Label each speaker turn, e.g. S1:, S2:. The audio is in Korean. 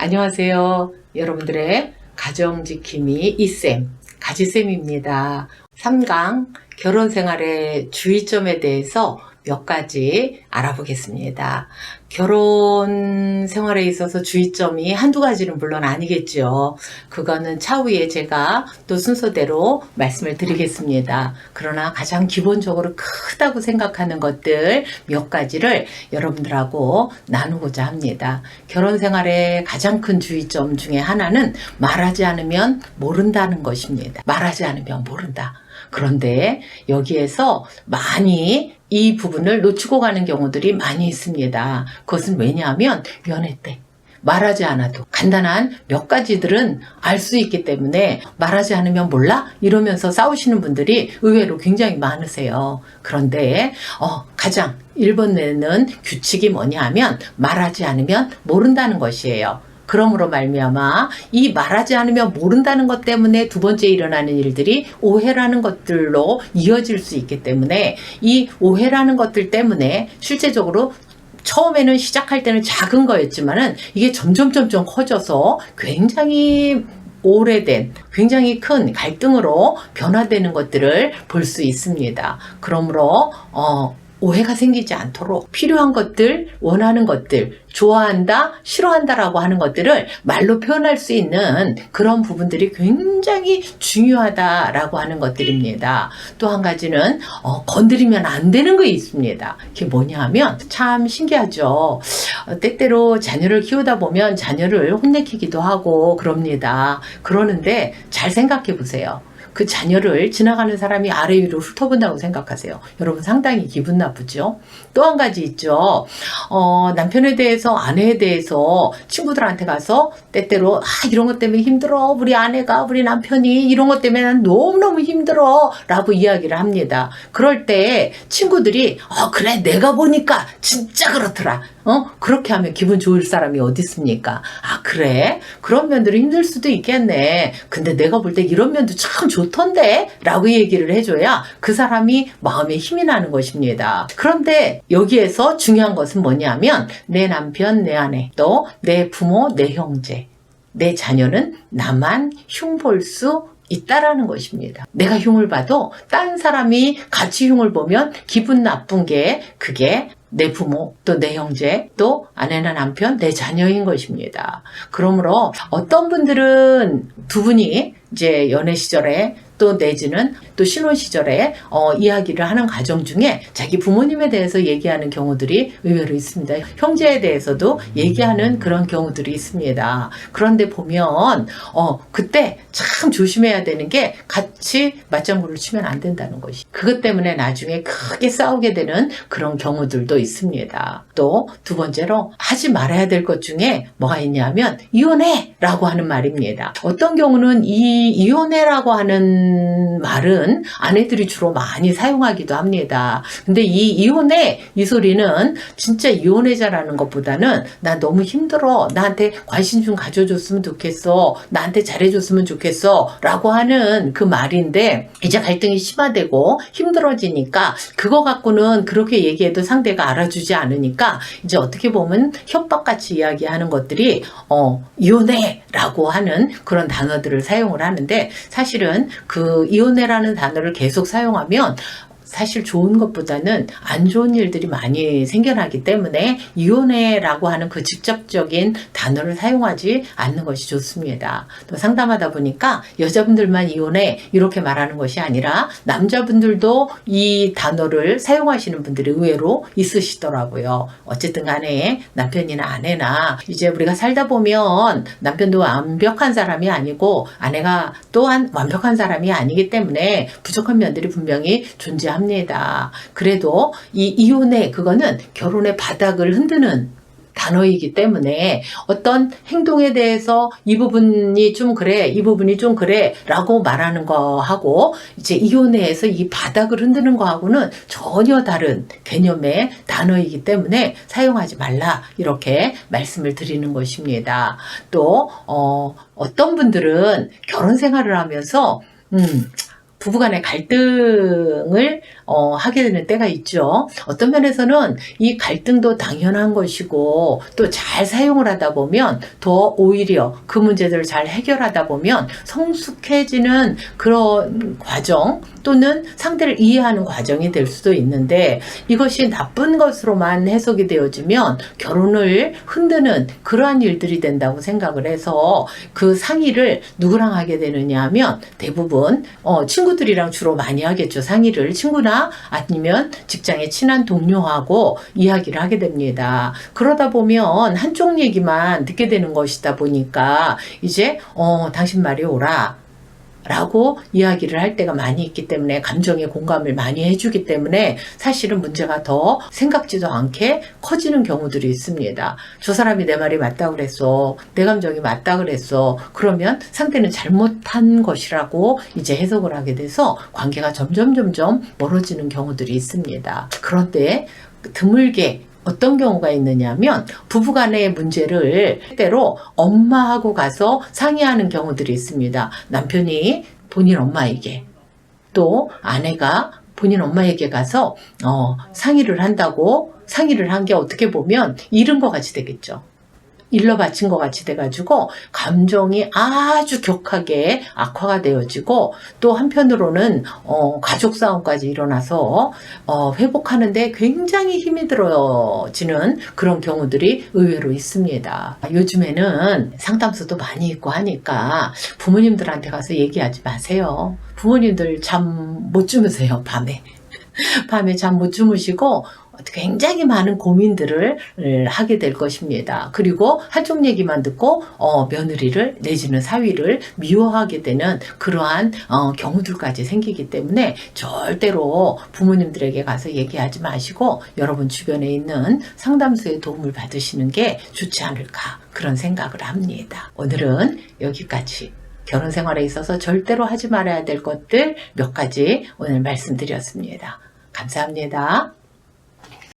S1: 안녕하세요. 여러분들의 가정지킴이 이쌤, 가지쌤입니다. 3강 결혼 생활의 주의점에 대해서 몇 가지 알아보겠습니다. 결혼 생활에 있어서 주의점이 한두 가지는 물론 아니겠죠. 그거는 차후에 제가 또 순서대로 말씀을 드리겠습니다. 그러나 가장 기본적으로 크다고 생각하는 것들 몇 가지를 여러분들하고 나누고자 합니다. 결혼 생활의 가장 큰 주의점 중에 하나는 말하지 않으면 모른다는 것입니다. 말하지 않으면 모른다. 그런데 여기에서 많이 이 부분을 놓치고 가는 경우들이 많이 있습니다. 그것은 왜냐하면 연애 때 말하지 않아도 간단한 몇 가지들은 알 수 있기 때문에 말하지 않으면 몰라? 이러면서 싸우시는 분들이 의외로 굉장히 많으세요. 그런데 어, 가장 1번에는 규칙이 뭐냐 하면 말하지 않으면 모른다는 것이에요. 그러므로 말미암아 이 말하지 않으면 모른다는 것 때문에 두 번째 일어나는 일들이 오해라는 것들로 이어질 수 있기 때문에 이 오해라는 것들 때문에 실제적으로 처음에는 시작할 때는 작은 거였지만은 이게 점점 점점 커져서 굉장히 오래된 굉장히 큰 갈등으로 변화되는 것들을 볼 수 있습니다. 그러므로 어 오해가 생기지 않도록 필요한 것들, 원하는 것들, 좋아한다, 싫어한다라고 하는 것들을 말로 표현할 수 있는 그런 부분들이 굉장히 중요하다라고 하는 것들입니다. 또 한 가지는 어, 건드리면 안 되는 거 있습니다. 그게 뭐냐 하면 참 신기하죠. 어, 때때로 자녀를 키우다 보면 자녀를 혼내키기도 하고 그럽니다. 그러는데 잘 생각해 보세요. 그 자녀를 지나가는 사람이 아래 위로 훑어본다고 생각하세요. 여러분 상당히 기분 나쁘죠? 또 한 가지 있죠. 어, 남편에 대해서 아내에 대해서 친구들한테 가서 때때로 아 이런 것 때문에 힘들어 우리 아내가 우리 남편이 이런 것 때문에 난 너무너무 힘들어 라고 이야기를 합니다. 그럴 때 친구들이 어 그래 내가 보니까 진짜 그렇더라. 어 그렇게 하면 기분 좋을 사람이 어디 있습니까? 아 그래 그런 면들은 힘들 수도 있겠네. 근데 내가 볼 때 이런 면도 참 좋던데 라고 얘기를 해줘야 그 사람이 마음에 힘이 나는 것입니다. 그런데 여기에서 중요한 것은 뭐냐면 내 남편, 내 아내, 또 내 부모, 내 형제, 내 자녀는 나만 흉볼 수 있다라는 것입니다. 내가 흉을 봐도 딴 사람이 같이 흉을 보면 기분 나쁜 게 그게 내 부모, 또 내 형제, 또 아내나 남편, 내 자녀인 것입니다. 그러므로 어떤 분들은 두 분이 이제 연애 시절에 또 내지는 또 신혼 시절에 어, 이야기를 하는 과정 중에 자기 부모님에 대해서 얘기하는 경우들이 의외로 있습니다. 형제에 대해서도 얘기하는 그런 경우들이 있습니다. 그런데 보면 어, 그때 참 조심해야 되는 게 같이 맞장구를 치면 안 된다는 것이. 그것 때문에 나중에 크게 싸우게 되는 그런 경우들도 있습니다. 또 두 번째로 하지 말아야 될 것 중에 뭐가 있냐면 이혼해 라고 하는 말입니다. 어떤 경우는 이 이혼해라고 하는 말은 아내들이 주로 많이 사용하기도 합니다. 근데 이 이혼해 이 소리는 진짜 이혼해자라는 것보다는 나 너무 힘들어 나한테 관심 좀 가져줬으면 좋겠어 나한테 잘해줬으면 좋겠어 라고 하는 그 말인데 이제 갈등이 심화되고 힘들어지니까 그거 갖고는 그렇게 얘기해도 상대가 알아주지 않으니까 이제 어떻게 보면 협박같이 이야기하는 것들이 어 이혼해 라고 하는 그런 단어들을 사용을 하는데 사실은 그 이혼해라는 단어를 계속 사용하면 사실 좋은 것보다는 안 좋은 일들이 많이 생겨나기 때문에 이혼해라고 하는 그 직접적인 단어를 사용하지 않는 것이 좋습니다. 또 상담하다 보니까 여자분들만 이혼해 이렇게 말하는 것이 아니라 남자분들도 이 단어를 사용하시는 분들이 의외로 있으시더라고요. 어쨌든 간에 남편이나 아내나 이제 우리가 살다 보면 남편도 완벽한 사람이 아니고 아내가 또한 완벽한 사람이 아니기 때문에 부족한 면들이 분명히 존재합니다. 합니다. 그래도 이 이혼의 그거는 결혼의 바닥을 흔드는 단어이기 때문에 어떤 행동에 대해서 이 부분이 좀 그래, 이 부분이 좀 그래 라고 말하는 거하고 이제 이혼회에서 이 바닥을 흔드는 거하고는 전혀 다른 개념의 단어이기 때문에 사용하지 말라 이렇게 말씀을 드리는 것입니다. 또 어, 어떤 분들은 결혼 생활을 하면서 음, 부부간의 갈등을 어, 하게 되는 때가 있죠. 어떤 면에서는 이 갈등도 당연한 것이고 또 잘 사용을 하다 보면 더 오히려 그 문제들을 잘 해결하다 보면 성숙해지는 그런 과정 또는 상대를 이해하는 과정이 될 수도 있는데 이것이 나쁜 것으로만 해석이 되어지면 결혼을 흔드는 그러한 일들이 된다고 생각을 해서 그 상의를 누구랑 하게 되느냐 하면 대부분 어, 친구들이랑 주로 많이 하겠죠. 상의를 친구나 아니면 직장의 친한 동료하고 이야기를 하게 됩니다. 그러다 보면 한쪽 얘기만 듣게 되는 것이다 보니까 이제 어, 당신 말이 옳아. 라고 이야기를 할 때가 많이 있기 때문에 감정에 공감을 많이 해주기 때문에 사실은 문제가 더 생각지도 않게 커지는 경우들이 있습니다. 저 사람이 내 말이 맞다 그랬어. 내 감정이 맞다 그랬어. 그러면 상대는 잘못한 것이라고 이제 해석을 하게 돼서 관계가 점점 점점 멀어지는 경우들이 있습니다. 그런데 드물게 어떤 경우가 있느냐면 부부간의 문제를 때로 엄마하고 가서 상의하는 경우들이 있습니다. 남편이 본인 엄마에게 또 아내가 본인 엄마에게 가서 어, 상의를 한다고 상의를 한 게 어떻게 보면 잃은 것 같이 되겠죠. 일러 바친 것 같이 돼가지고 감정이 아주 격하게 악화가 되어지고 또 한편으로는 어, 가족 싸움까지 일어나서 어, 회복하는데 굉장히 힘이 들어지는 그런 경우들이 의외로 있습니다. 요즘에는 상담소도 많이 있고 하니까 부모님들한테 가서 얘기하지 마세요. 부모님들 잠 못 주무세요, 밤에. 밤에 잠 못 주무시고 굉장히 많은 고민들을 하게 될 것입니다. 그리고 한쪽 얘기만 듣고 어, 며느리를 내지는 사위를 미워하게 되는 그러한 어, 경우들까지 생기기 때문에 절대로 부모님들에게 가서 얘기하지 마시고 여러분 주변에 있는 상담소의 도움을 받으시는 게 좋지 않을까 그런 생각을 합니다. 오늘은 여기까지 결혼 생활에 있어서 절대로 하지 말아야 될 것들 몇 가지 오늘 말씀드렸습니다. 감사합니다.